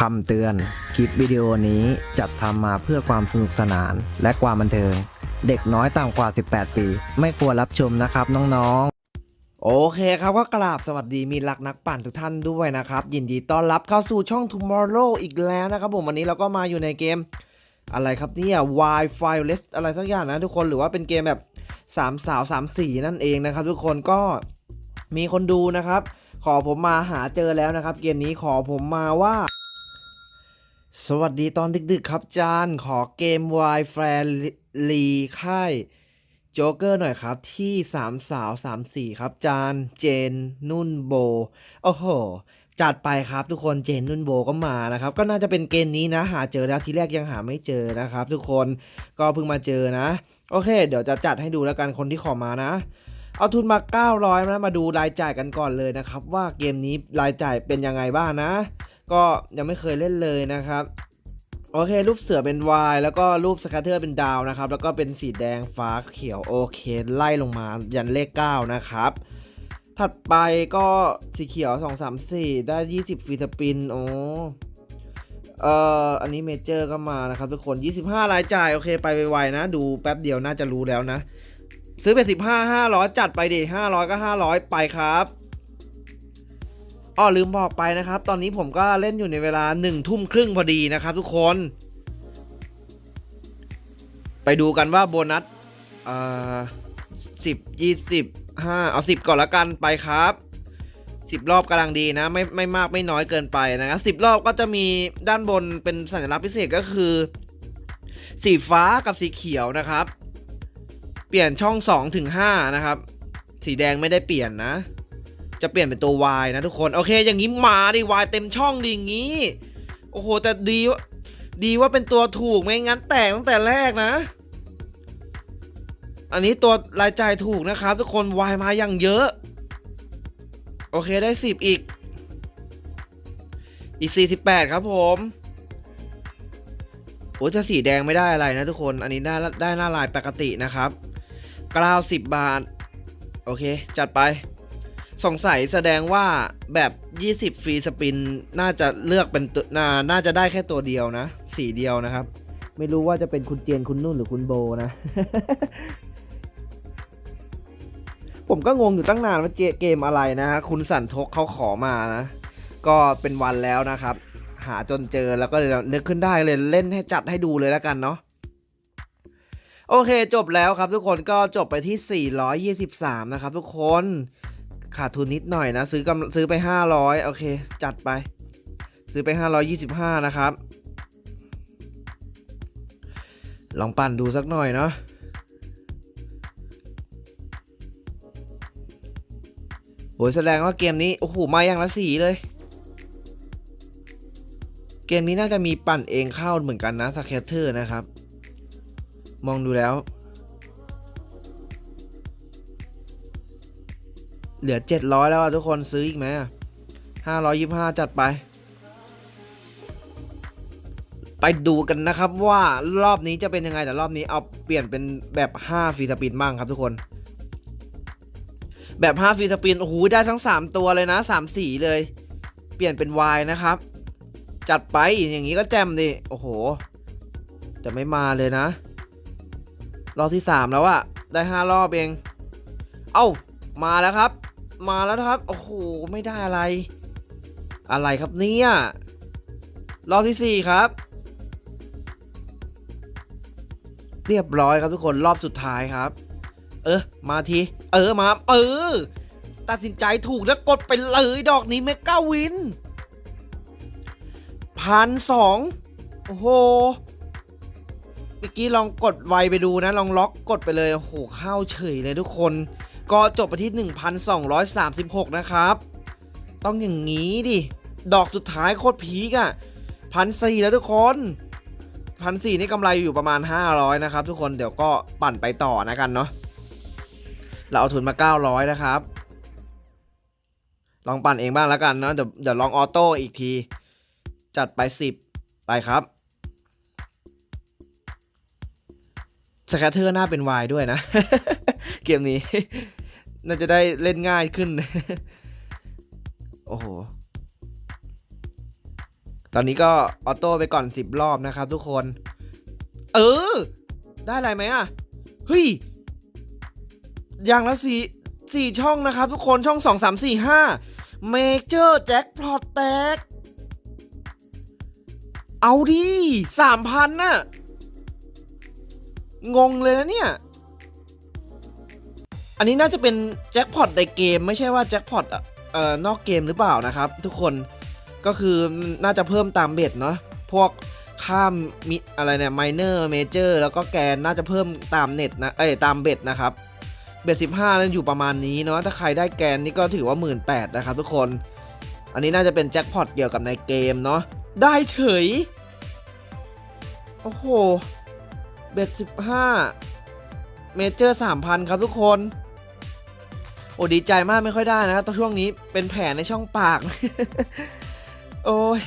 คำเตือน คลิปวิดีโอนี้จัดทำมาเพื่อความสนุกสนานและความบันเทิง เด็กน้อยต่ำกว่า 18 ปี ไม่ควรรับชมนะครับน้องๆ โอเคครับก็กราบสวัสดีมีรักนักปั่นทุกท่านด้วยนะครับ ยินดีต้อนรับเข้าสู่ช่อง Tomorrow อีกแล้วนะครับผมวันนี้เราก็มาอยู่ในเกม อะไรครับเนี่ย Wi-Fi Less อะไรสักอย่างนะทุกคนหรือว่าเป็นเกมแบบ 3สาว3สีนั่นเองนะครับทุกคนก็มีคนดูนะครับ ขอผมมาหาเจอแล้วนะครับ เกมนี้ขอผมมาว่า สวัสดีตอนดึกๆครับจานขอเกม w i f r ลีค่ายโจ๊กเกอร์หน่อยครับ ที่สามสาวสามสี่ครับจานเจนนุ่นโบ โอ้โห จัดไปครับทุกคนเจนนุ่นโบก็มานะครับ ก็น่าจะเป็นเกมนี้นะ หาเจอแล้วทีแรกยังหาไม่เจอนะครับ ทุกคนก็เพิ่งมาเจอนะ โอเค เดี๋ยวจะจัดให้ดูแล้วกันคนที่ขอมานะ เอาทุนมา 900นะมาดูรายจ่ายกันก่อนเลยนะครับ ว่าเกมนี้รายจ่ายเป็นยังไงบ้างนะ ก็ยังไม่เคยเล่นเลยนะครับโอเค รูปเสือเป็น Y แล้วก็รูปสแคตเตอร์เป็นดาวนะครับ แล้วก็เป็นสีแดงฟ้าเขียวโอเค ไล่ลงมายันเลข 9 นะครับ ถัดไปก็สีเขียว 2 3 4 ได้ 20ฟีสปิน โอ้ เอ่ออันนี้เมเจอร์ก็มานะครับทุกคน 25 รายจ่าย โอเคไปไวๆนะ ดูแป๊บเดียวน่าจะรู้แล้วนะ ซื้อไป 15 500 จัดไปดิ500 ก็ 500 ไปครับอ้อลืมบอกไปนะครับ ตอนนี้ผมก็เล่นอยู่ในเวลา1ทุ่มครึ่งพอดีนะครับทุกคน ไปดูกันว่าโบนัสอ่อสิบยี่สิบห้าเอาสิบก่อนละกันไปครับ สิบรอบกำลังดีนะ ไม่ไม่มากไม่น้อยเกินไปนะครับสิบรอบก็จะมีด้านบนเป็นสัญลักษณ์พิเศษก็คือ สีฟ้ากับสีเขียวนะครับ เปลี่ยนช่อง2ถึง5นะครับ สีแดงไม่ได้เปลี่ยนนะ จะเปลี่ยนเป็นตัว Y นะทุกคน โอเค อย่างนี้มาดิ Y เต็มช่องดิอย่างนี้ โอ้โห แต่ดีว่าดีว่าเป็นตัวถูกไม่งั้นแตกตั้งแต่แรกนะ อันนี้ตัวรายจ่ายถูกนะครับ ทุกคน Y มาอย่างเยอะ โอเคได้ 10 อีก อีก 48 ครับผมโอ้จะสีแดงไม่ได้อะไรนะทุกคน อันนี้ได้ได้หน้าลายปกตินะครับ 90 บาท โอเค จัดไป สงสัยแสดงว่าแบบ 20 ฟรีสปิน น่าจะเลือกเป็นตัวนาน่าจะได้แค่ตัวเดียวนะ สีเดียวนะครับ ไม่รู้ว่าจะเป็นคุณเจนคุณนุ่นหรือคุณโบนะ ผมก็งงอยู่ตั้งนานว่าเจเกมอะไรนะฮะคุณสันทกเขาขอมานะ ก็เป็นวันแล้วนะครับ หาจนเจอแล้วก็เลยนึกขึ้นได้เลยเล่นให้จัดให้ดูเลยแล้วกันเนาะโอเคจบแล้วครับทุกคนก็จบไปที่ 423 นะครับทุกคนขาดทุนนิดหน่อยนะ ซื้อกำซื้อไป 500 โอเค จัดไป ซื้อไป 525 นะครับ ลองปั่นดูสักหน่อยเนาะ โหแสดงว่าเกมนี้ โอ้โห มาอย่างละสีเลย เกมนี้น่าจะมีปั่นเองเข้าเหมือนกันนะสแคตเตอร์นะครับ มองดูแล้ว เหลือ 700 แล้วอะทุกคนซื้ออีกไหมห้าร้อยยี่ห้าจัดไป ไปดูกันนะครับว่ารอบนี้จะเป็นยังไงแต่รอบนี้เอาเปลี่ยนเป็นแบบ 5ฟรีสปินบ้างครับทุกคน แบบ5ฟรีสปินโอ้โหได้ทั้ง 3 ตัวเลยนะ 3 สีเลย เปลี่ยนเป็น Y นะครับ จัดไปอย่างนี้ก็แจมดิโอ้โห แต่ไม่มาเลยนะ รอบที่ 3 แล้วอะได้ 5 รอบเอง เอ้า มาแล้วครับ มาแล้วครับ โอ้โห ไม่ได้อะไร อะไรครับเนี่ยรอบที่ 4 ครับ เรียบร้อยครับทุกคนรอบสุดท้ายครับ เออ มาที เออ มา เออ ตัดสินใจถูกแล้วกดไปเลยดอกนี้เมก้าวินพันสองโอ้โหเมื่อกี้ลองกดไวไปดูนะ ลองล็อกกดไปเลย โอ้โห เข้าเฉยเลยทุกคน ก็จบไปที่ 1,236 นะครับ ต้องอย่างนี้ดิ ดอกสุดท้ายโคตรพีกอะพันสี่แล้วทุกคนพันสี่นี่กำไรอยู่ประมาณ 500 นะครับทุกคนเดี๋ยวก็ปั่นไปต่อนะกันเนาะ เราเอาทุนมา 900 นะครับ ลองปั่นเองบ้างแล้วกันเนาะเดี๋ยวเดี๋ยวลองออโต้อีกที จัดไป 10 ไปครับสแคตเตอร์หน้าเป็น Y ด้วยนะ เกมนี้ น่าจะได้เล่นง่ายขึ้น โอ้โห ตอนนี้ก็ออโต้ไปก่อน 10 รอบนะครับทุกคน เออ ได้อะไรไหมอะ เฮ้ย อย่างละสี่สี่ช่องนะครับ ทุกคนช่องสองสามสี่ห้าเมเจอร์แจ็คพลอตแตก เอาดิสามพันน่ะ งงเลยนะเนี่ย อันนี้น่าจะเป็นแจ็คพอตในเกม ไม่ใช่ว่าแจ็คพอตเอ่อนอกเกมหรือเปล่านะครับ ทุกคนก็คือน่าจะเพิ่มตามเบ็ดเนาะพวกข้ามมิอะไรเนี่ยไมเนอร์เมเจอร์แล้วก็แกนน่าจะเพิ่มตามเน็ตนะเอ้ยตามเบ็ดนะครับ เบ็ดสิบห้าแล้วอยู่ประมาณนี้เนาะถ้าใครได้แกนนี่ก็ถือว่าหมื่นแปดนะครับทุกคน อันนี้น่าจะเป็นแจ็คพอตเกี่ยวกับในเกมเนาะได้เฉย โอ้โหเบ็ดสิบห้าเมเจอร์สามพันครับทุกคน โอ้ดีใจมากไม่ค่อยได้นะครับตอนช่วงนี้เป็นแผลในช่องปาก โอ้ย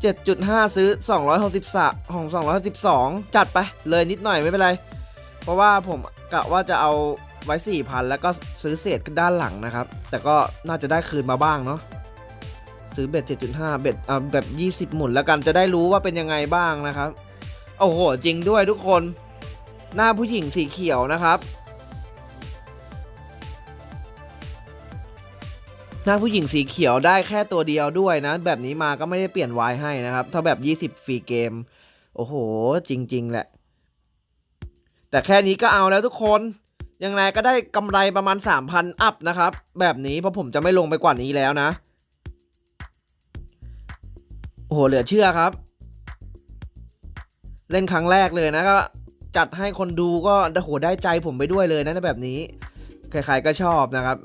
เจ็ดจุดห้าซื้อสองร้อยหกสิบสะของสองร้อยสิบสองจัดไป เลยนิดหน่อยไม่เป็นไร เพราะว่าผมกะว่าจะเอา ไว้สี่พันแล้วก็ซื้อเศษด้านหลังนะครับ แต่ก็น่าจะได้คืนมาบ้างเนาะซื้อเบ็ด 7.5 เบ็ดอ่าแบบ20 หมุนแล้วกันจะได้รู้ว่าเป็นยังไงบ้างนะครับ โอ้โห จริงด้วยทุกคน หน้าผู้หญิงสีเขียวนะครับ หน้าผู้หญิงสีเขียวได้แค่ตัวเดียวด้วยนะ แบบนี้มาก็ไม่ได้เปลี่ยนวายให้นะครับ ถ้าแบบ 20 ฟรีเกม โอ้โห จริง ๆ แหละ แต่แค่นี้ก็เอาแล้วทุกคน ยังไงก็ได้กำไรประมาณ 3,000 อัพนะครับ แบบนี้เพราะผมจะไม่ลงไปกว่านี้แล้วนะ โอ้โห เหลือเชื่อครับ เล่นครั้งแรกเลยนะก็จัดให้คนดูก็โอ้โหได้ใจผมไปด้วยเลยนะแบบนี้ ใครๆก็ชอบนะครับ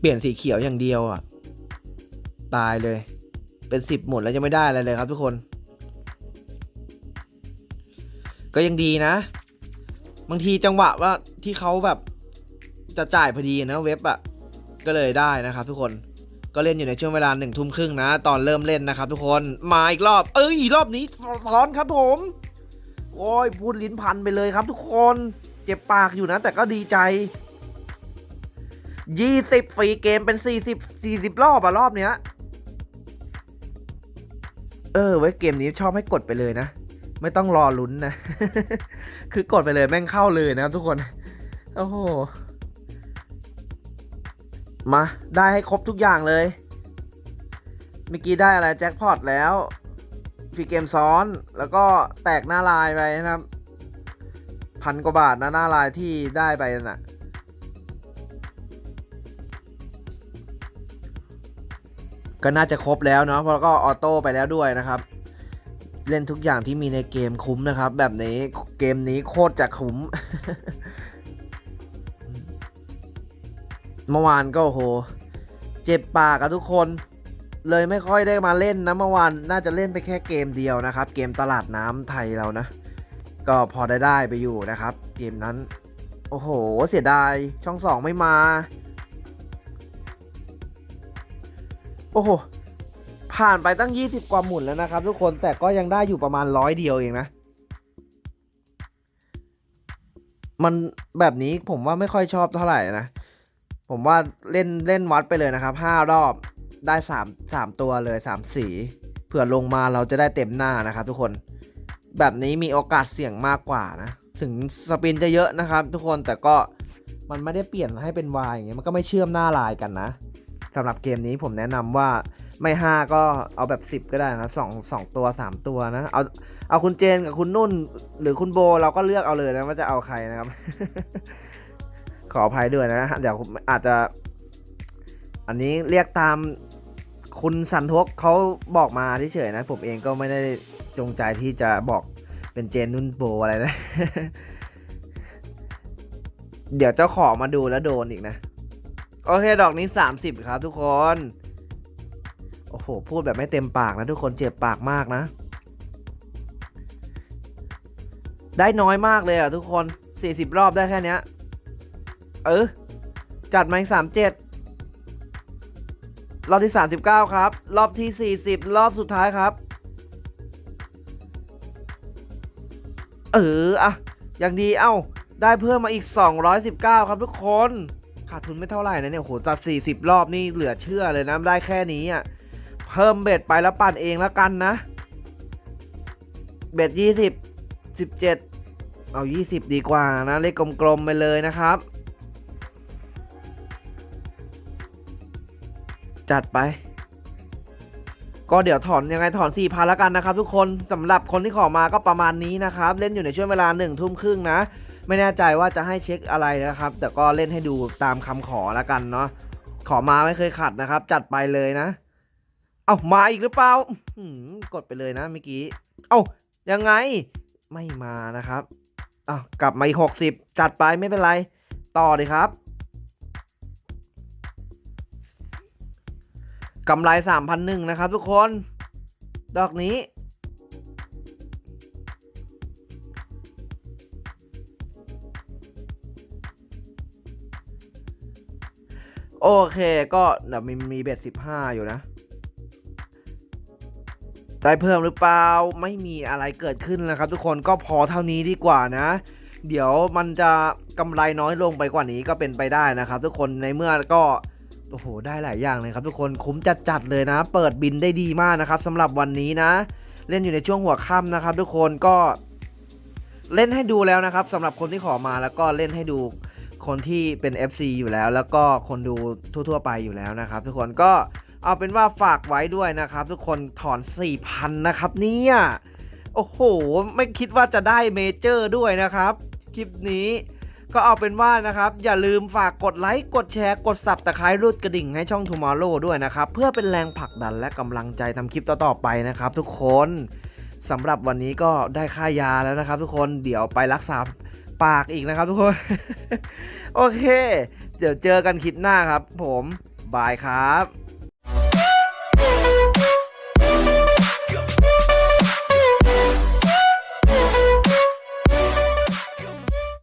เปลี่ยนสีเขียวอย่างเดียวอะ ตายเลย เป็นสิบหมดแล้วยังไม่ได้อะไรเลยครับทุกคน ก็ยังดีนะ บางทีจังหวะว่าที่เขาแบบจะจ่ายพอดีนะเว็บอะ่ะก็เลยได้นะครับ ทุกคนก็เล่นอยู่ในช่วงเวลาหนึ่งทุ่มครึ่งนะ ตอนเริ่มเล่นนะครับ ทุกคนมาอีกรอบ เอ้ยรอบนี้ร้อนครับผม โอ้ยพูดลิ้นพันไปเลยครับ ทุกคนเจ็บปากอยู่นะ แต่ก็ดีใจยี่สิบฟรีเกมเป็นสี่สิบสี่สิบรอบอะรอบเนี้ย เออไว้เกมนี้ชอบให้กดไปเลยนะ ไม่ต้องรอลุ้นนะ คือกดไปเลยแม่งเข้าเลยนะครับทุกคน โอ้โห มา ได้ให้ครบทุกอย่างเลย เมื่อกี้ได้อะไรแจ็คพอตแล้วฟรีเกมซ้อน แล้วก็แตกหน้าลายไปนะครับ พันกว่าบาทนะหน้าลายที่ได้ไปนั่นน่ะก็น่าจะครบแล้วเนาะเพราะก็ออโต้ไปแล้วด้วยนะครับ เล่นทุกอย่างที่มีในเกมคุ้มนะครับ แบบนี้เกมนี้โคตรจะคุ้ม เมื่อวานก็โห เจ็บปากอะทุกคน เลยไม่ค่อยได้มาเล่นนะเมื่อวานน่าจะเล่นไปแค่เกมเดียวนะครับ เกมตลาดน้ำไทยเรานะ ก็พอได้ได้ไปอยู่นะครับ เกมนั้น โอ้โห เสียดายช่องสองไม่มา โอ้โห ผ่านไปตั้ง 20 กว่าหมุนแล้วนะครับ ทุกคนแต่ก็ยังได้อยู่ประมาณร้อยเดียวเองนะ มันแบบนี้ผมว่าไม่ค่อยชอบเท่าไหร่นะ ผมว่าเล่นเล่นวัดไปเลยนะครับ 5 รอบได้ 3 3 ตัวเลย 3 สี เผื่อลงมาเราจะได้เต็มหน้านะครับ ทุกคนแบบนี้มีโอกาสเสี่ยงมากกว่านะ ถึงสปินจะเยอะนะครับ ทุกคนแต่ก็มันไม่ได้เปลี่ยนให้เป็นวายอย่างเงี้ยมันก็ไม่เชื่อมหน้าลายกันนะสำหรับเกมนี้ผมแนะนำว่า ไม่5ก็เอาแบบ10ก็ได้นะสองสองตัว3ตัวนะ เอาเอาคุณเจนกับคุณนุ่น หรือคุณโบเราก็เลือกเอาเลยนะว่าจะเอาใครนะครับ ขออภัยด้วยนะฮะเดี๋ยวอาจจะ อันนี้เรียกตามคุณสันทกเขาบอกมาเฉยๆนะ ผมเองก็ไม่ได้จงใจที่จะบอกเป็นเจนนุ่นโบอะไรนะ เดี๋ยวเจ้าของมาดูแล้วโดนอีกนะ โอเค ดอกนี้ 30 ครับทุกคน โอ้โห พูดแบบไม่เต็มปากนะทุกคนเจ็บปากมากนะ ได้น้อยมากเลยอะทุกคน 40 รอบได้แค่เนี้ยเออ จัดมาอีกสามเจ็ดรอบที่ 39 ครับ รอบที่ 40 รอบสุดท้ายครับ เอออะอย่างดีเอ้า ได้เพิ่มมาอีก 219 ครับทุกคนขาดทุนไม่เท่าไหร่นะเนี่ยโหจัด 40 รอบนี่เหลือเชื่อเลยนะ ได้แค่นี้อะ เพิ่มเบ็ดไปแล้วปั่นเองแล้วกันนะ เบ็ด20 17เจ็ดเอา 20 ดีกว่านะ เลขกลมๆไปเลยนะครับ จัดไป ก็เดี๋ยวถอนยังไงถอน4พันแล้วกันนะครับ ทุกคนสำหรับคนที่ขอมาก็ประมาณนี้นะครับ เล่นอยู่ในช่วงเวลา1นึ่ทุ่มครึ่งนะ ไม่แน่ใจว่าจะให้เช็คอะไรนะครับ แต่ก็เล่นให้ดูตามคำขอแล้วกันเนาะขอมาไม่เคยขัดนะครับ จัดไปเลยนะ เอามาอีกหรือเปล่ากดไปเลยนะเมื่อกี้ เอายังไง ไม่มานะครับอ้าวกลับมาอีก 60 จัดไปไม่เป็นไร ต่อเลยครับกำไร 3,001นะครับทุกคน ดอกนี้ โอเคก็เดี๋ยวมีมีเบ็ด15 อยู่นะ ได้เพิ่มหรือเปล่าไม่มีอะไรเกิดขึ้นนะครับ ทุกคนก็พอเท่านี้ดีกว่านะ เดี๋ยวมันจะกำไรน้อยลงไปกว่านี้ก็เป็นไปได้นะครับ ทุกคนในเมื่อก็โอ้โหได้หลายอย่างเลยครับทุกคนคุ้มจัดๆเลยนะ เปิดบินได้ดีมากนะครับสำหรับวันนี้นะ เล่นอยู่ในช่วงหัวค่ำนะครับ ทุกคนก็เล่นให้ดูแล้วนะครับสำหรับคนที่ขอมาแล้วก็เล่นให้ดูคนที่เป็น FC อยู่แล้ว แล้วก็คนดูทั่ว ๆ ไปอยู่แล้วนะครับ ทุกคนก็ เอาเป็นว่าฝากไว้ด้วยนะครับ ทุกคนถอน 4,000 นะครับเนี่ยโอ้โห ไม่คิดว่าจะได้เมเจอร์ด้วยนะครับ คลิปนี้ก็เอาเป็นว่านะครับ อย่าลืมฝากกดไลค์ กดแชร์ กดสับตะไคร้รูดกระดิ่งให้ช่อง Tomorrow ด้วยนะครับ เพื่อเป็นแรงผลักดันและกำลังใจทำคลิปต่อๆไปนะครับ ทุกคนสำหรับวันนี้ก็ได้ค่ายาแล้วนะครับ ทุกคนเดี๋ยวไปรักษาปากอีกนะครับ ทุกคน โอเค เดี๋ยวเจอกันคลิปหน้าครับ ผมบายครับ